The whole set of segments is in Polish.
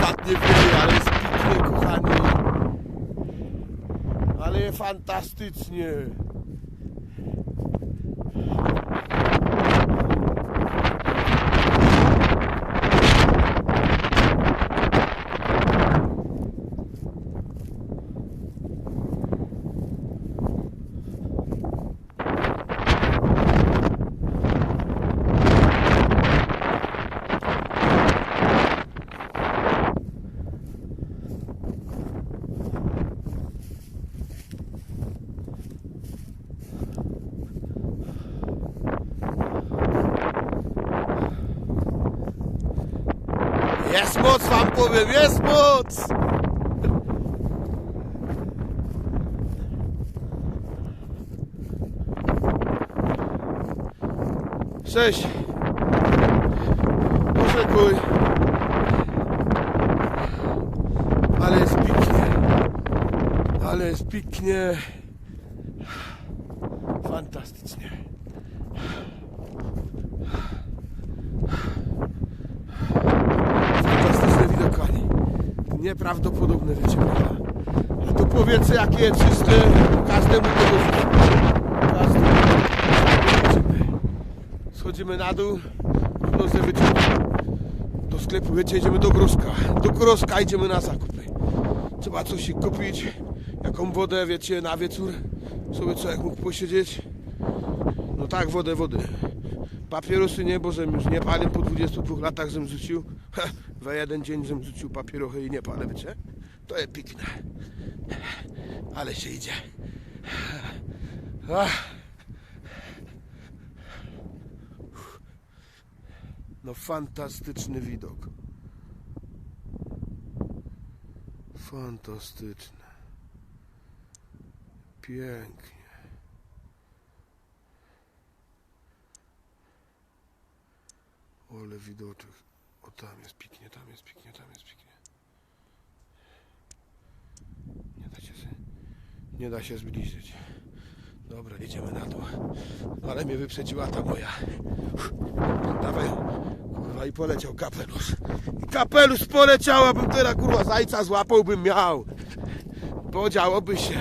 delikatnie wieje, ale jest pięknie, kochani. Ale fantastycznie. Jest moc, wam powiem, jest moc! Cześć! Poczekuj! Ale jest pięknie! Ale jest pięknie! Fantastycznie! Fantastyczne widokowanie. Nieprawdopodobne wiecie, prawda? A tu powietrze jakie czyste, każdemu. Każdemu życzymy. Schodzimy na dół, no sobie wyciągamy. Do sklepu, wiecie, idziemy do Groszka. Do Groszka idziemy na zakupy. Trzeba coś kupić, jaką wodę, wiecie, na wieczór. Sobie człowiek mógł posiedzieć. No tak, wodę, wodę. Papierosy nie, bo żem już nie palę po 22 latach, żem rzucił. We jeden dzień żem rzucił papierochy i nie palę, wiecie? To jest piękne. Ale się idzie. No fantastyczny widok. Fantastyczny. Pięknie. Ole widoczek. O tam jest piknie, tam jest piknie, tam jest piknie. Nie da się, nie da się zbliżyć. Dobra, jedziemy na dół. Ale mnie wyprzedziła ta moja. Dawaj, kurwa, i poleciał kapelusz. I kapelusz poleciał, abym teraz, kurwa, zajca złapałbym miał. Podziałoby się.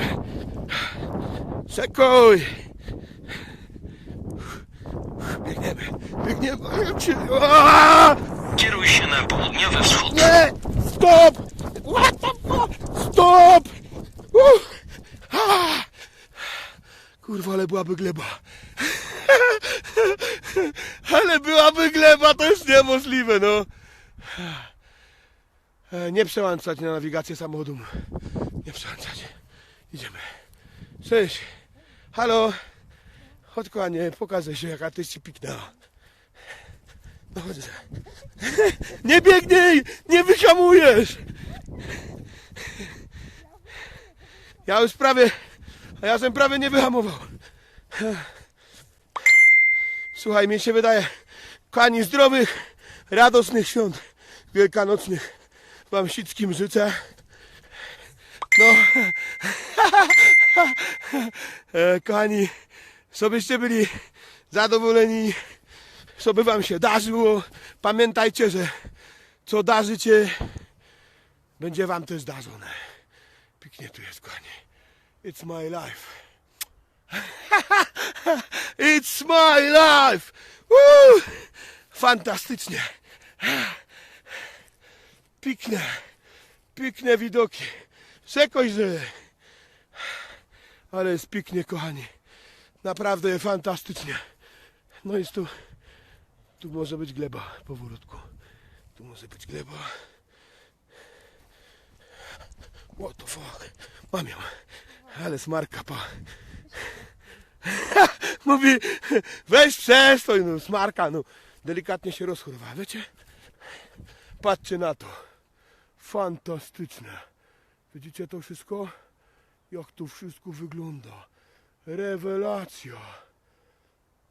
Czekuj! Biegniemy, biegniemy. Kieruj się na południowy wschód. Nie! Stop! What the fuck? Stop! Kurwa, ale byłaby gleba. Ale byłaby gleba, to jest niemożliwe, no. E, Nie przełączać na nawigację samochodu. Nie przełączać. Idziemy. Cześć. Halo. Chodź kochanie, pokażę się jaka ty ci piknęła. Chodź. Nie biegnij! Nie wyhamujesz! Ja już prawie, a ja żem prawie nie wyhamował. Słuchaj, mi się wydaje, kochani, zdrowych, radosnych świąt wielkanocnych wam wszystkim życzę. No, e, kochani, żebyście byli zadowoleni, żeby wam się darzyło. Pamiętajcie, że co darzycie, będzie wam też darzone. Pięknie tu jest, kochani. It's my life. It's my life! Woo! Fantastycznie. Piękne, piękne widoki. Czegoś, że... Ale jest pięknie, kochani. Naprawdę fantastycznie. No jest tu... Tu może być gleba powolutku. Tu może być gleba. What the fuck? Mam ją. Ale smarka pa. Mówi, weź przestój, no smarka, no. Delikatnie się rozchorowała, wiecie? Patrzcie na to. Fantastyczne. Widzicie to wszystko? Jak to wszystko wygląda. Rewelacja.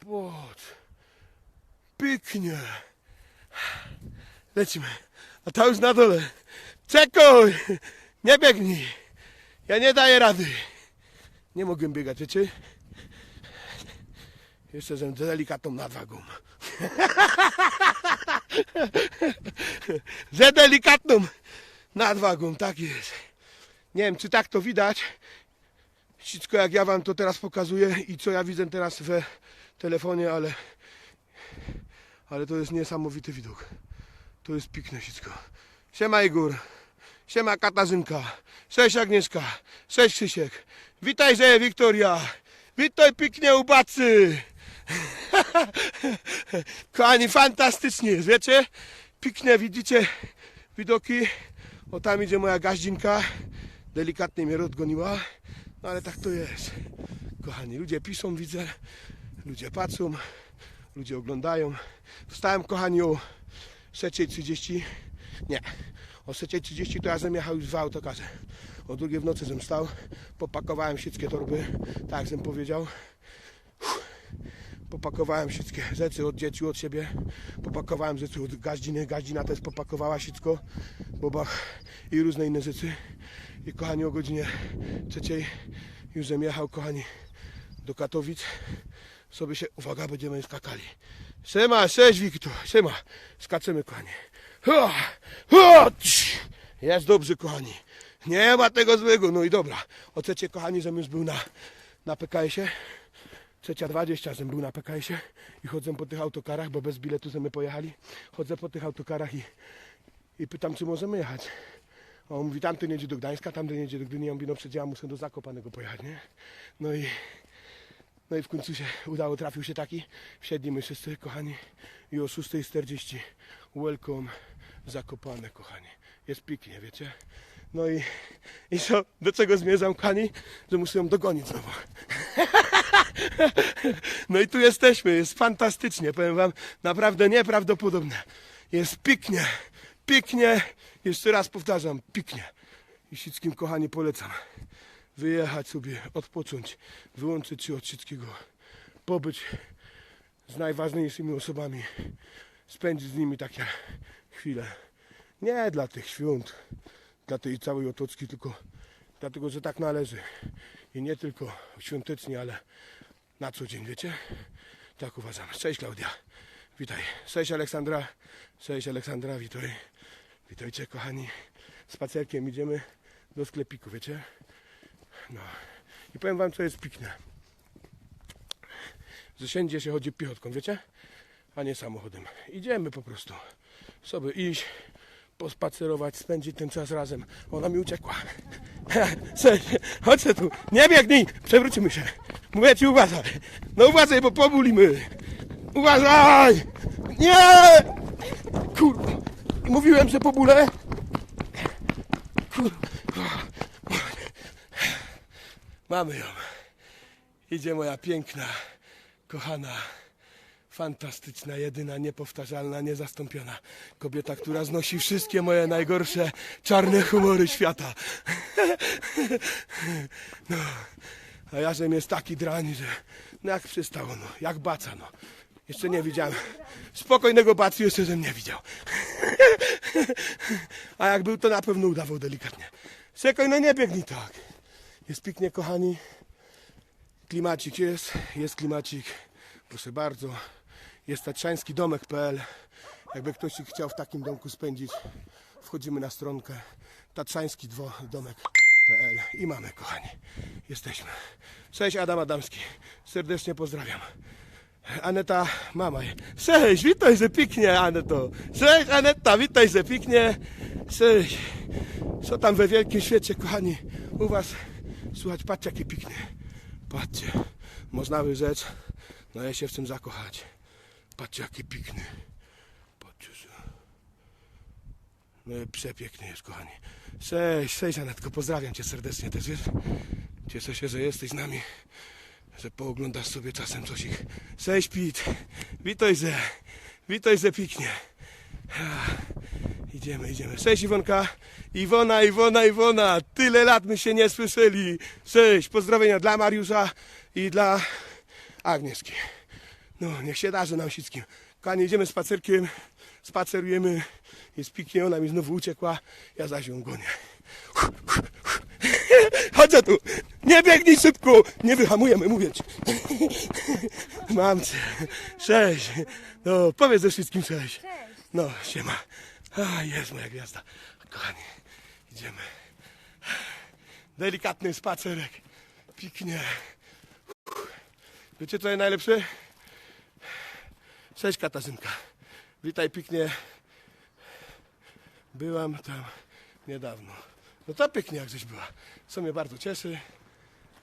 Patrz. Pięknie. Lecimy. A ta już na dole. Czekaj! Nie biegnij. Ja nie daję rady. Nie mogę biegać, wiecie? Jeszcze z delikatną nadwagą. Ze delikatną nadwagą, tak jest. Nie wiem, czy tak to widać. Wszystko jak ja wam to teraz pokazuję i co ja widzę teraz w telefonie, ale ale to jest niesamowity widok. To jest piękne wszystko. Siema Igor. Siema Katarzynka. Cześć Agnieszka. Cześć Krzysiek. Witaj że Wiktoria. Witaj pięknie u bacy. Kochani, fantastycznie jest, wiecie? Piękne widzicie widoki. O tam idzie moja gaździnka. Delikatnie mnie odgoniła. No ale tak to jest. Kochani, ludzie piszą, widzę. Ludzie patrzą. Ludzie oglądają. Wstałem, kochani, o 3.30. Nie. O 3.30 to ja żem jechał już w autokarze. O drugiej w nocy żem stał. Popakowałem wszystkie torby. Tak żem powiedział. Popakowałem wszystkie rzeczy od dzieci, od siebie. Popakowałem rzeczy od gaździny. Gaździna też popakowała wszystko. Bobach i różne inne rzeczy. I kochani o godzinie trzeciej już żem jechał, kochani, do Katowic. Sobie się, uwaga, będziemy skakali. Siema, cześć Wiktor, siema. Skaczemy, kochani. Jest dobrze, kochani. Nie ma tego złego. No i dobra. O trzecie, kochani, żem już był na, na PKS-ie. Trzecia 20, żem był na PKS-ie i chodzę po tych autokarach, bo bez biletu żemy pojechali. Chodzę po tych autokarach i, i pytam, czy możemy jechać. A on mówi, tamten jedzie do Gdańska, tamten jedzie do Gdyni. Ja mówię, no przecież ja muszę do Zakopanego pojechać, nie? No i, no i w końcu się udało, trafił się taki. Wsiedliśmy wszyscy, kochani. I o 6.40 welcome Zakopane, kochani. Jest pięknie, wiecie? No i, i co? Do czego zmierzam, kochani? Że muszę ją dogonić znowu. No i tu jesteśmy, jest fantastycznie, powiem wam, naprawdę nieprawdopodobne. Jest pięknie, pięknie, jeszcze raz powtarzam, pięknie. I wszystkim, kochani, polecam wyjechać sobie, odpocząć, wyłączyć się od wszystkiego, pobyć z najważniejszymi osobami, spędzić z nimi takie chwile. Nie dla tych świąt, dla tej całej otoczki, tylko dlatego, że tak należy. I nie tylko świątecznie, ale na co dzień, wiecie? Tak uważam. Cześć Klaudia. Witaj. Cześć Aleksandra. Cześć Aleksandra, witaj. Witajcie kochani. Spacerkiem idziemy do sklepiku, wiecie? No. I powiem wam, co jest piękne. Że się chodzi piechotką, wiecie? A nie samochodem. Idziemy po prostu. Sobie iść, pospacerować, spędzić ten czas razem. Ona mi uciekła. Chodź tu. Nie biegnij, przewrócimy się. Mówię ci uważaj. No uważaj, bo pobulimy. Uważaj! Nie! Kurwa. Mówiłem, że pobulę. Kurwa. Mamy ją. Idzie moja piękna, kochana, fantastyczna, jedyna, niepowtarzalna, niezastąpiona kobieta, która znosi wszystkie moje najgorsze czarne humory świata. No, a ja żem jest taki drań, że no jak przystało, no, jak baca, no. Jeszcze nie widziałem. Spokojnego bacu jeszcze żem nie widział. A jak był, to na pewno udawał delikatnie. Czekaj, no nie biegnij tak. Jest pięknie, kochani. Klimacik jest, jest klimacik. Proszę bardzo. Jest tatrzański domek.pl. Jakby ktoś chciał w takim domku spędzić, wchodzimy na stronkę tatrzański domek.pl i mamy, kochani. Jesteśmy. Cześć, Adam Adamski. Serdecznie pozdrawiam. Aneta, mama. Cześć, witaj, że pięknie, Aneto. Cześć, Aneta, witaj, że pięknie. Cześć. Co tam we wielkim świecie, kochani, u was? Słuchać, patrzcie, jakie pięknie. Patrzcie, można wyrzec, no ja się w tym zakochać. Patrzcie, jaki piękny. Patrzcie, że... No przepiękny jest, kochani. Cześć, cześć, Anetko, pozdrawiam cię serdecznie też, wiesz? Cieszę się, że jesteś z nami, że pooglądasz sobie czasem coś ich. Cześć, Pit, witaj, że, witaj, że pięknie. Idziemy, idziemy. Cześć Iwonka. Iwona, Iwona, Iwona. Tyle lat my się nie słyszeli. Cześć. Pozdrowienia dla Mariusza i dla Agnieszki. No, niech się darzy nam wszystkim. Kochani, idziemy spacerkiem. Spacerujemy. Jest pięknie, ona mi znowu uciekła. Ja zaś ją gonię. Chodź tu. Nie biegnij szybko. Nie wyhamujemy, mówię ci. Mam cię. Cześć. No, powiedz ze wszystkim cześć. No, siema. A, jest moja gwiazda. Kochani, idziemy. Delikatny spacerek. Piknie. Wiecie co jest najlepsze? Cześć Katazynka. Witaj piknie. Byłam tam niedawno. No to pięknie jak żeś była. Co mnie bardzo cieszy.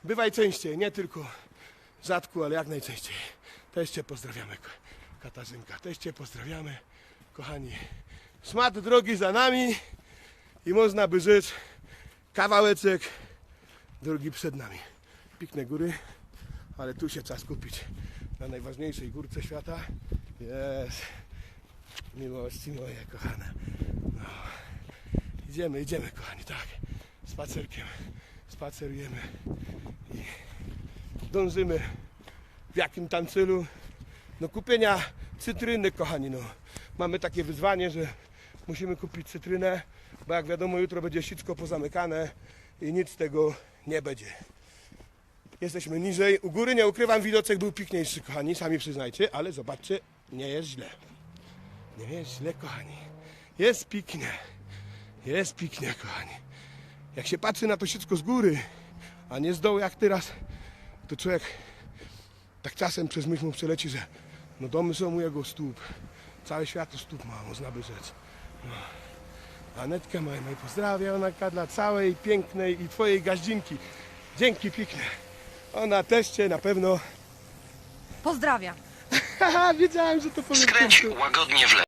Bywaj częściej, nie tylko rzadko, ale jak najczęściej. Też Cię pozdrawiamy, Katarzynka. Też Cię pozdrawiamy, kochani. Smat drogi za nami i można by rzec kawałeczek drogi przed nami. Pikne góry, ale tu się trzeba skupić na najważniejszej górce świata. Jest miłości moje kochane. No. Idziemy, idziemy, kochani, tak. Spacerkiem spacerujemy i dążymy w jakim tam celu? No kupienia cytryny, kochani, no. Mamy takie wyzwanie, że musimy kupić cytrynę, bo jak wiadomo jutro będzie wszystko pozamykane i nic z tego nie będzie. Jesteśmy niżej. U góry nie ukrywam, widoczek był piękniejszy, kochani, sami przyznajcie, ale zobaczcie, nie jest źle. Nie jest źle, kochani. Jest piknie. Jest piknie, kochani. Jak się patrzy na to wszystko z góry, a nie z dołu jak teraz, to człowiek tak czasem przez myśl mu przeleci, że no domy są u jego stóp. Całe świat u stóp ma, można by rzec. Anetkę moja i pozdrawiam ona dla całej pięknej i twojej gaździnki. Dzięki piękne. Ona też cię na pewno. Pozdrawiam. Haha, wiedziałem, że to powiem. Skręć łagodnie w lewo.